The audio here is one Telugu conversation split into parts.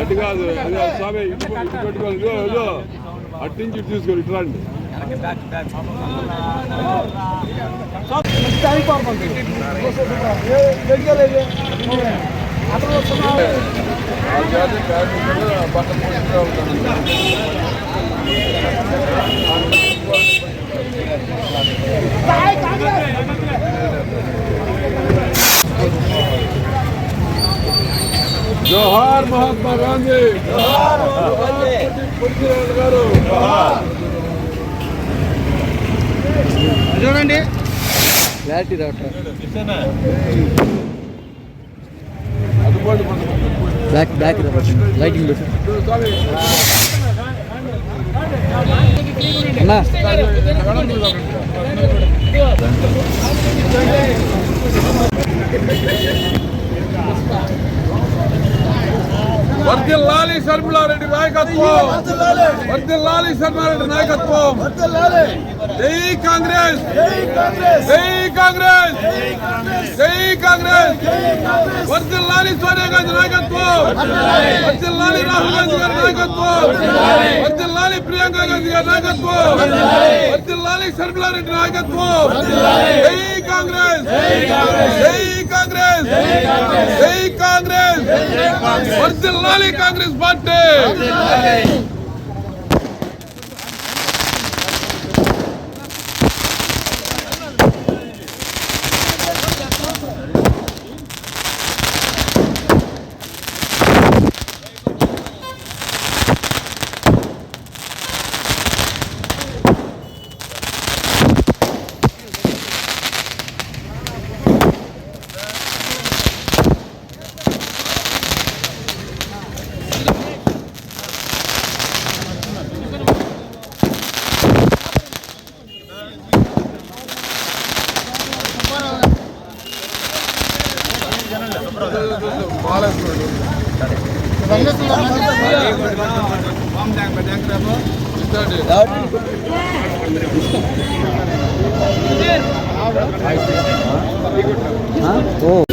అటు కాదు అదే స్వామి ఇటు పెట్టుకోండి పెట్టుకోవాలి ఇదిగో ఇదిగో. అటు నుంచి ఇటు తీసుకొని ఇటు రండి. ఆ జోహార్ మహాత్మా గాంధీ. గారు చూడండి. క్లారిటీ రావట్లేదు. బ్యాక్ బ్యాక్ లైటింగ్ పెట్టు స్వామి అన్నా వర్దిల్లాలి. శర్మిలారెడ్డి నాయకత్వం. వర్దిల్లాలి శర్మిలారెడ్డి నాయకత్వం జై కాంగ్రెస్ జై కాంగ్రెస్ జై కాంగ్రెస్ వర్దిల్లాలి సోనియా గాంధీ నాయకత్వం వర్దిల్లాలి రాహుల్ గాంధీ గారి నాయకత్వం వర్దిల్లాలి ప్రియాంక గాంధీ గారి నాయకత్వం వర్దిల్లాలి శర్మిలారెడ్డి నాయకత్వం జై కాంగ్రెస్ జై కాంగ్రెస్ జై కాంగ్రెస్ వర్దిల్లాలి Congress party ఓ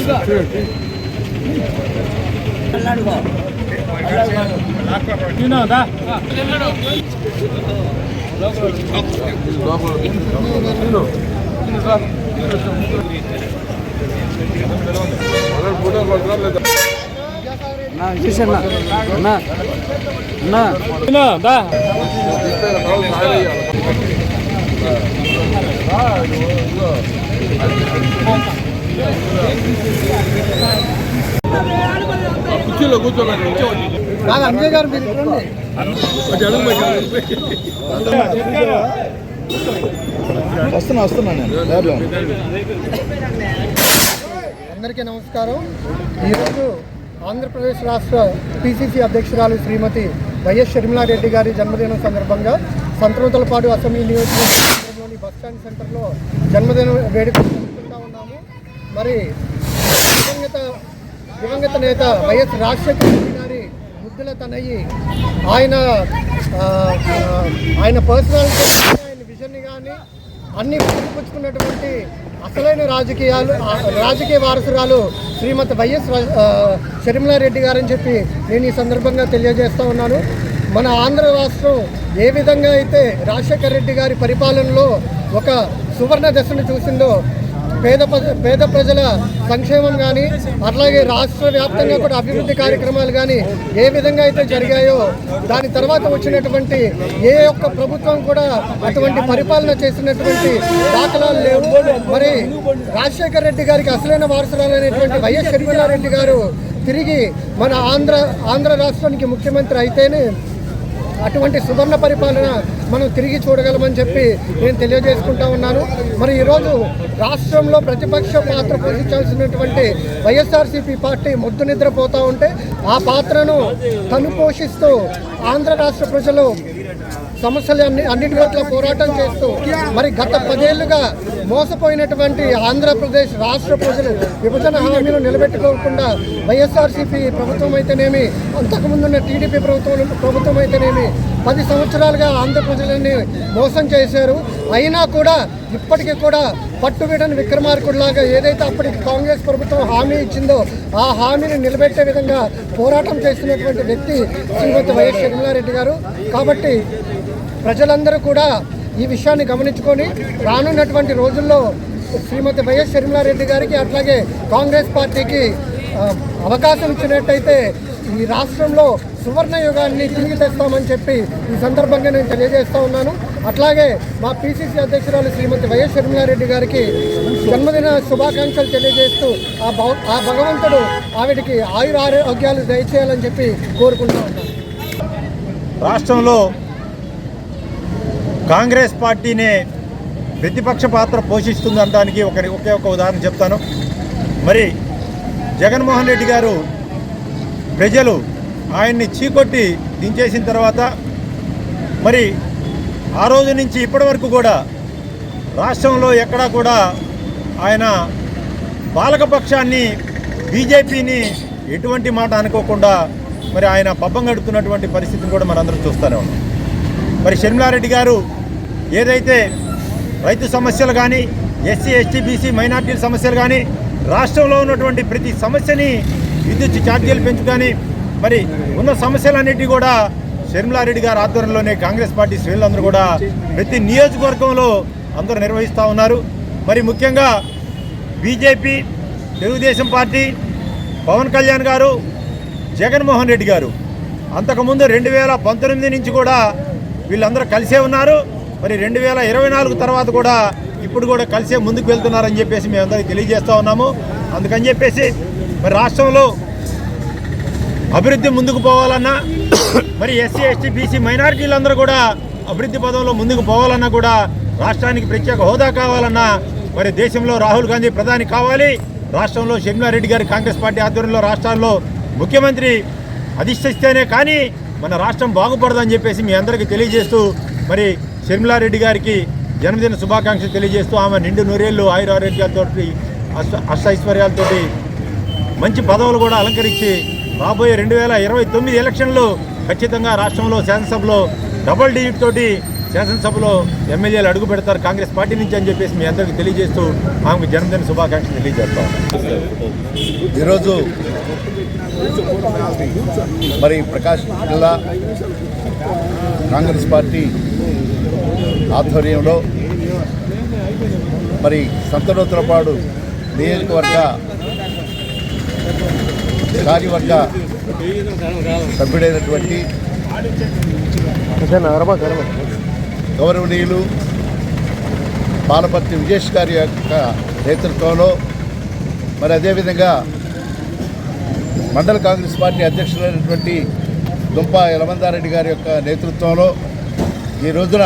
ఫోటో పడుతున్నా లేదా కుర్చీలో కూర్చోలేదు అంజయ్ గారు మీరు వస్తున్నా వస్తున్నా నేను అందరికీ నమస్కారం. ఈరోజు ఆంధ్రప్రదేశ్ రాష్ట్ర పిసిసి అధ్యక్షురాలు శ్రీమతి వైఎస్ షర్మిలారెడ్డి గారి జన్మదినం సందర్భంగా సంతనూతలపాడు అసెంబ్లీ నియోజకవర్గంలోని బస్టాండ్ సెంటర్లో జన్మదిన వేడుకలు జరుపుకుంటా ఉన్నాము. మరి దివంగత దివంగత నేత వైఎస్ రాజశేఖర రెడ్డి గారి ముద్దుల తనయ్యి ఆయన ఆయన పర్సనాలిటీ ఆయన విజన్ని కానీ అన్ని పుచ్చుకున్నటువంటి అసలైన రాజకీయాలు రాజకీయ వారసురాలు శ్రీమతి వైఎస్ షర్మిలారెడ్డి గారని చెప్పి నేను ఈ సందర్భంగా తెలియజేస్తూ ఉన్నాను. మన ఆంధ్ర రాష్ట్రం ఏ విధంగా అయితే రాజశేఖర రెడ్డి గారి పరిపాలనలో ఒక సువర్ణ దశను చూసిందో పేద ప్రజ- పేద ప్రజల సంక్షేమం కానీ అట్లాగే రాష్ట్ర వ్యాప్తంగా కూడా అభివృద్ధి కార్యక్రమాలు కానీ ఏ విధంగా అయితే జరిగాయో దాని తర్వాత వచ్చినటువంటి ఏ ఒక్క ప్రభుత్వం కూడా అటువంటి పరిపాలన చేసినటువంటి దాఖలాలు లేవు. మరి రాజశేఖర రెడ్డి గారికి అసలైన వారసురాలైనటువంటి వైఎస్ షర్మిలారెడ్డి గారు తిరిగి మన ఆంధ్ర ఆంధ్ర రాష్ట్రానికి ముఖ్యమంత్రి అయితేనే అటువంటి సువర్ణ పరిపాలన మనం తిరిగి చూడగలమని చెప్పి నేను తెలియజేసుకుంటా ఉన్నాను. మరి ఈరోజు రాష్ట్రంలో ప్రతిపక్ష పాత్ర పోషించాల్సినటువంటి వైఎస్ఆర్సీపీ పార్టీ ముద్దు నిద్రపోతూ ఉంటే ఆ పాత్రను తను పోషిస్తూ ఆంధ్ర రాష్ట్ర ప్రజలు సమస్యలు అన్ని అన్నిటి పట్ల పోరాటం చేస్తూ మరి గత పదేళ్ళుగా మోసపోయినటువంటి ఆంధ్రప్రదేశ్ రాష్ట్ర ప్రజలు విభజన హామీలు నిలబెట్టుకోకుండా వైఎస్ఆర్సీపీ ప్రభుత్వం అయితేనేమి అంతకుముందున్న టీడీపీ ప్రభుత్వం ప్రభుత్వం అయితేనేమి పది సంవత్సరాలుగా ఆంధ్ర ప్రజలని మోసం చేశారు. అయినా కూడా ఇప్పటికీ కూడా పట్టుబీడని విక్రమార్కుడిలాగా ఏదైతే అప్పటికి కాంగ్రెస్ ప్రభుత్వం హామీ ఇచ్చిందో ఆ హామీని నిలబెట్టే విధంగా పోరాటం చేస్తున్నటువంటి వ్యక్తి శ్రీమతి వైఎస్ జగన్మోహన్ గారు. కాబట్టి ప్రజలందరూ కూడా ఈ విషయాన్ని గమనించుకొని రానున్నటువంటి రోజుల్లో శ్రీమతి వైఎస్ షర్మిలారెడ్డి గారికి అట్లాగే కాంగ్రెస్ పార్టీకి అవకాశం ఇచ్చినట్టయితే ఈ రాష్ట్రంలో సువర్ణ యుగాన్ని తిరిగి తెస్తామని చెప్పి ఈ సందర్భంగా నేను తెలియజేస్తా ఉన్నాను. అట్లాగే మా పిసిసి అధ్యక్షురాలు శ్రీమతి వైఎస్ షర్మిలారెడ్డి గారికి జన్మదిన శుభాకాంక్షలు తెలియజేస్తూ ఆ భగ ఆ భగవంతుడు ఆవిడికి ఆయుర ఆరోగ్యాలు దయచేయాలని చెప్పి కోరుకుంటూ ఉన్నాను. రాష్ట్రంలో కాంగ్రెస్ పార్టీనే ప్రతిపక్ష పాత్ర పోషిస్తుందనడానికి ఒక ఒకే ఒక ఉదాహరణ చెప్తాను. మరి జగన్మోహన్ రెడ్డి గారు ప్రజలు ఆయన్ని చీకొట్టి దించేసిన తర్వాత మరి ఆ రోజు నుంచి ఇప్పటి వరకు కూడా రాష్ట్రంలో ఎక్కడా కూడా ఆయన పాలకపక్షాన్ని బీజేపీని ఎటువంటి మాట అనుకోకుండా మరి ఆయన పబ్బం గడుపుతున్నటువంటి పరిస్థితిని కూడా మనందరం చూస్తూనే ఉన్నాం. మరి షర్మిలారెడ్డి గారు ఏదైతే రైతు సమస్యలు కానీ ఎస్సీ ఎస్టీ బీసీ మైనార్టీల సమస్యలు కానీ రాష్ట్రంలో ఉన్నటువంటి ప్రతి సమస్యని విద్యుత్ ఛార్జీలు పెంచు కానీ మరి ఉన్న సమస్యలన్నిటి కూడా షర్మిలారెడ్డి గారి ఆధ్వర్యంలోనే కాంగ్రెస్ పార్టీ శ్రేణులందరూ కూడా ప్రతి నియోజకవర్గంలో అందరూ నిర్వహిస్తూ ఉన్నారు. మరి ముఖ్యంగా బీజేపీ తెలుగుదేశం పార్టీ పవన్ కళ్యాణ్ గారు జగన్మోహన్ రెడ్డి గారు అంతకుముందు రెండు వేల పంతొమ్మిది నుంచి కూడా వీళ్ళందరూ కలిసే ఉన్నారు. మరి రెండు వేల ఇరవై నాలుగు తర్వాత కూడా ఇప్పుడు కూడా కలిసే ముందుకు వెళ్తున్నారని చెప్పేసి మేము అందరికీ తెలియజేస్తూ ఉన్నాము. అందుకని చెప్పేసి మరి రాష్ట్రంలో అభివృద్ధి ముందుకు పోవాలన్నా మరి ఎస్సీ ఎస్టీ బీసీ మైనారిటీలందరూ కూడా అభివృద్ధి పదంలో ముందుకు పోవాలన్నా కూడా రాష్ట్రానికి ప్రత్యేక హోదా కావాలన్నా మరి దేశంలో రాహుల్ గాంధీ ప్రధాని కావాలి. రాష్ట్రంలో షర్మిలారెడ్డి గారి కాంగ్రెస్ పార్టీ ఆధ్వర్యంలో రాష్ట్రాల్లో ముఖ్యమంత్రి అధిష్టిస్తేనే కానీ మన రాష్ట్రం బాగుపడదని చెప్పేసి మీ అందరికీ తెలియజేస్తూ మరి షర్మిలారెడ్డి గారికి జన్మదిన శుభాకాంక్షలు తెలియజేస్తూ ఆమె నిండు నూరేళ్ళు ఆయురారోగ్యాలతో అష్ట అష్టైశ్వర్యాలతోటి మంచి పదవులు కూడా అలంకరించి రాబోయే రెండు వేల ఇరవై తొమ్మిది ఎలక్షన్లో ఖచ్చితంగా రాష్ట్రంలో శాసనసభలో డబుల్ డిజిట్ తోటి శాసనసభలో ఎమ్మెల్యేలు అడుగు పెడతారు కాంగ్రెస్ పార్టీ నుంచి అని చెప్పేసి మీ అందరికీ తెలియజేస్తూ ఆమెకు జన్మదిన శుభాకాంక్షలు తెలియజేస్తాం. ఈరోజు మరి ప్రకాశం జిల్లా కాంగ్రెస్ పార్టీ ఆధ్వర్యంలో మరి సంతనోత్తరపాడు నియోజకవర్గ కార్యవర్గ సభ్యుడైనటువంటి గౌరవనీయులు పాలపర్తి విజేష్ గారి యొక్క నేతృత్వంలో మరి అదేవిధంగా మండల కాంగ్రెస్ పార్టీ అధ్యక్షులైనటువంటి దుంప యలమందారెడ్డి గారి యొక్క నేతృత్వంలో ఈ రోజున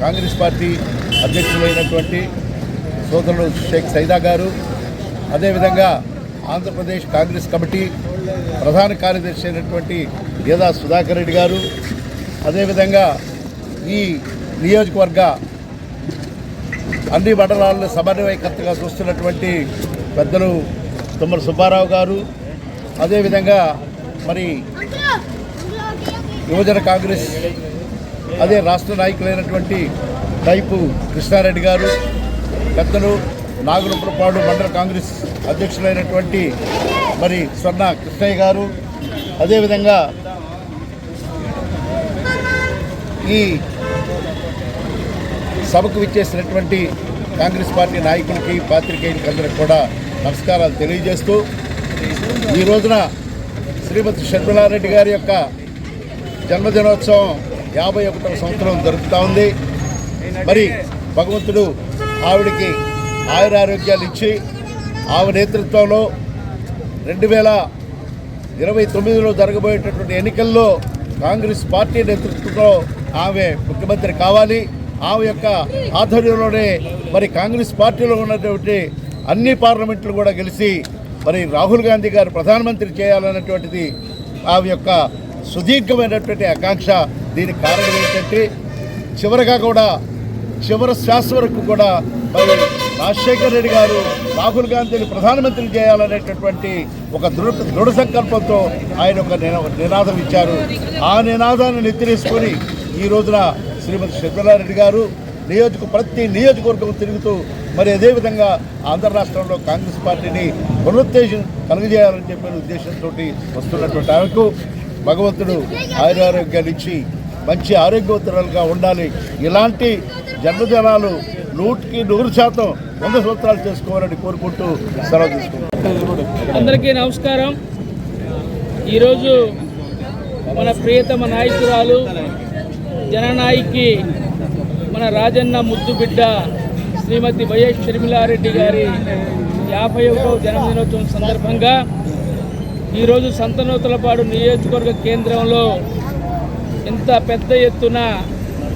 కాంగ్రెస్ పార్టీ అధ్యక్షులైనటువంటి సోదరుడు షేక్ సైదా గారు అదేవిధంగా ఆంధ్రప్రదేశ్ కాంగ్రెస్ కమిటీ ప్రధాన కార్యదర్శి అయినటువంటి గేదా సుధాకర్ రెడ్డి గారు అదేవిధంగా ఈ నియోజకవర్గ అన్ని మండలాలను సమన్వయకర్తగా చూస్తున్నటువంటి పెద్దలు తుమ్మల సుబ్బారావు గారు అదేవిధంగా మరి యువజన కాంగ్రెస్ అదే రాష్ట్ర నాయకులైనటువంటి టైపు కృష్ణారెడ్డి గారు పెద్దలు నాగులపురపాడు మండల కాంగ్రెస్ అధ్యక్షులైనటువంటి మరి స్వర్ణ కృష్ణయ్య గారు అదేవిధంగా ఈ సభకు విచ్చేసినటువంటి కాంగ్రెస్ పార్టీ నాయకులకి పాత్రికేయులకి అందరికి కూడా నమస్కారాలు తెలియజేస్తూ ఈ రోజున శ్రీమతి షర్మిలారెడ్డి గారి యొక్క జన్మదినోత్సవం యాభై ఒకటవ సంవత్సరం జరుగుతూ ఉంది. మరి భగవంతుడు ఆవిడికి ఆయురారోగ్యాలు ఇచ్చి ఆమె నేతృత్వంలో రెండు వేల ఇరవై తొమ్మిదిలో జరగబోయేటటువంటి ఎన్నికల్లో కాంగ్రెస్ పార్టీ నేతృత్వంలో ఆమె ముఖ్యమంత్రి కావాలి. ఆమె యొక్క ఆధ్వర్యంలోనే మరి కాంగ్రెస్ పార్టీలో ఉన్నటువంటి అన్ని పార్లమెంట్లు కూడా గెలిచి మరి రాహుల్ గాంధీ గారు ప్రధానమంత్రి చేయాలన్నటువంటిది ఆమె యొక్క సుదీర్ఘమైనటువంటి ఆకాంక్ష. దీనికి కారణం ఏంటంటే చివరిగా కూడా చివరి శ్వాస వరకు కూడా మరి రాజశేఖర రెడ్డి గారు రాహుల్ గాంధీని ప్రధానమంత్రి చేయాలనేటటువంటి ఒక దృఢ దృఢ సంకల్పంతో ఆయన ఒక నినాదం ఇచ్చారు. ఆ నినాదాన్ని నెత్తిరేసుకొని ఈ రోజున శ్రీమతి శర్మిలారెడ్డి గారు నియోజక ప్రతి నియోజకవర్గం తిరుగుతూ మరి అదేవిధంగా ఆంధ్ర రాష్ట్రంలో కాంగ్రెస్ పార్టీని పునరుత్తేజం కలుగజేయాలని చెప్పిన ఉద్దేశంతో వస్తున్నటువంటి ఆమెకు భగవంతుడు ఆయురారోగ్యాలు ఇచ్చి మంచి ఆరోగ్యవంతురాలుగా ఉండాలి. ఇలాంటి జన్మదినాలు నూటికి నూరు శాతం వంద సంవత్సరాలు చేసుకోవాలని కోరుకుంటూ సెలవు తీసుకుంటాం అందరికీ నమస్కారం. ఈరోజు మన ప్రియతమ నాయకురాలు జననాయకి మన రాజన్న ముద్దు బిడ్డ శ్రీమతి వైఎస్ షర్మిలారెడ్డి గారి యాభై ఒకటవ జన్మదినోత్సవం సందర్భంగా ఈరోజు సంతనూతలపాడు నియోజకవర్గ కేంద్రంలో ఇంత పెద్ద ఎత్తున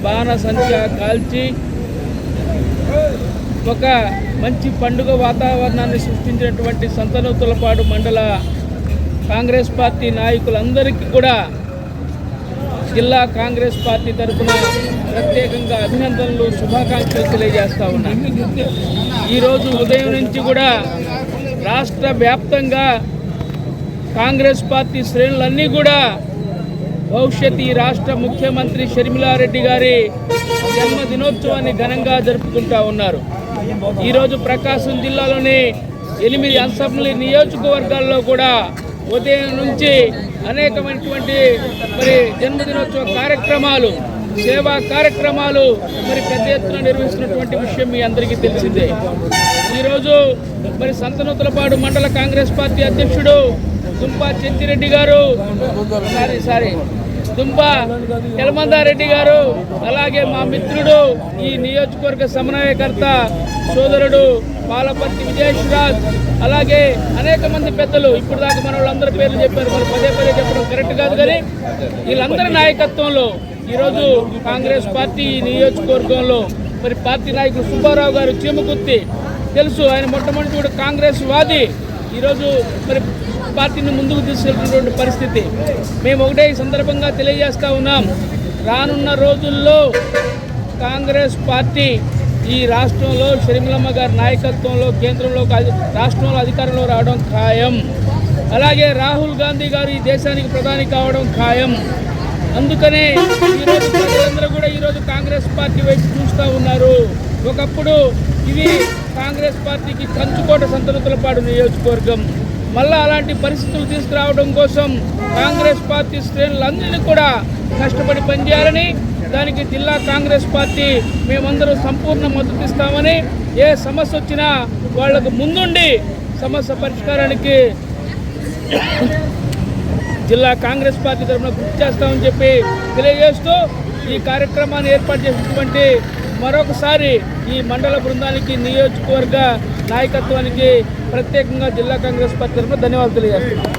బాణ సంఖ్య కాల్చి ఒక మంచి పండుగ వాతావరణాన్ని సృష్టించినటువంటి సంతనూతులపాడు మండల కాంగ్రెస్ పార్టీ నాయకులందరికీ కూడా జిల్లా కాంగ్రెస్ పార్టీ తరఫున ప్రత్యేకంగా అభినందనలు శుభాకాంక్షలు తెలియజేస్తా ఉన్నాను ఈరోజు ఉదయం నుంచి కూడా రాష్ట్ర వ్యాప్తంగా కాంగ్రెస్ పార్టీ శ్రేణులన్నీ కూడా భవిష్యత్ ఈ రాష్ట్ర ముఖ్యమంత్రి షర్మిలారెడ్డి గారి జన్మదినోత్సవాన్ని ఘనంగా జరుపుకుంటా ఉన్నారు. ఈరోజు ప్రకాశం జిల్లాలోని ఎనిమిది అసెంబ్లీ నియోజకవర్గాల్లో కూడా ఉదయం నుంచి అనేకమైనటువంటి మరి జన్మదినోత్సవ కార్యక్రమాలు సేవా కార్యక్రమాలు మరి పెద్ద ఎత్తున నిర్వహిస్తున్నటువంటి విషయం మీ అందరికీ తెలిసిందే. ఈరోజు మరి సంతనూతలపాడు మండల కాంగ్రెస్ పార్టీ అధ్యక్షుడు దుంపా చెత్తిరెడ్డి గారు. Sorry sorry. దుంప యలమందారెడ్డి గారు అలాగే మా మిత్రుడు ఈ నియోజకవర్గ సమన్వయకర్త సోదరుడు పాలపర్తి విజయేశ్వరాజ్ అలాగే అనేక మంది పెద్దలు ఇప్పుడు దాకా మన వాళ్ళందరి పేర్లు చెప్పారు మరి పదే పదే చెప్పడం కరెక్ట్ కాదు కానీ వీళ్ళందరి నాయకత్వంలో ఈరోజు కాంగ్రెస్ పార్టీ ఈ నియోజకవర్గంలో మరి పార్టీ నాయకుడు సుబ్బారావు గారు చీమకుర్తి తెలుసు ఆయన మొట్టమొదటి కూడా కాంగ్రెస్ వాది. ఈరోజు మరి పార్టీని ముందుకు తీసుకెళ్తున్నటువంటి పరిస్థితి. మేము ఒకటే ఈ సందర్భంగా తెలియజేస్తూ ఉన్నాం. రానున్న రోజుల్లో కాంగ్రెస్ పార్టీ ఈ రాష్ట్రంలో షర్మిలమ్మ గారి నాయకత్వంలో కేంద్రంలో రాష్ట్రంలో అధికారంలో రావడం ఖాయం. అలాగే రాహుల్ గాంధీ గారు ఈ దేశానికి ప్రధాని కావడం ఖాయం. అందుకనే ఈరోజు ప్రజలందరూ కూడా ఈరోజు కాంగ్రెస్ పార్టీ వైపు చూస్తూ ఉన్నారు. ఒకప్పుడు ఇది కాంగ్రెస్ పార్టీకి కంచుకోట సంతనతులపాడు నియోజకవర్గం. మళ్ళా అలాంటి పరిస్థితులు తీసుకురావడం కోసం కాంగ్రెస్ పార్టీ శ్రేణులందరినీ కూడా కష్టపడి పనిచేయాలని దానికి జిల్లా కాంగ్రెస్ పార్టీ మేమందరూ సంపూర్ణ మద్దతు ఇస్తామని ఏ సమస్య వచ్చినా వాళ్ళకు ముందుండి సమస్య పరిష్కారానికి జిల్లా కాంగ్రెస్ పార్టీ తరఫున కృషి చేస్తామని చెప్పి తెలియజేస్తూ ఈ కార్యక్రమాన్ని ఏర్పాటు చేసినటువంటి మరొకసారి ఈ మండల బృందానికి నియోజకవర్గ నాయకత్వానికి ప్రత్యేకంగా జిల్లా కాంగ్రెస్ పార్టీ తరఫున ధన్యవాదాలు తెలియజేస్తున్నాను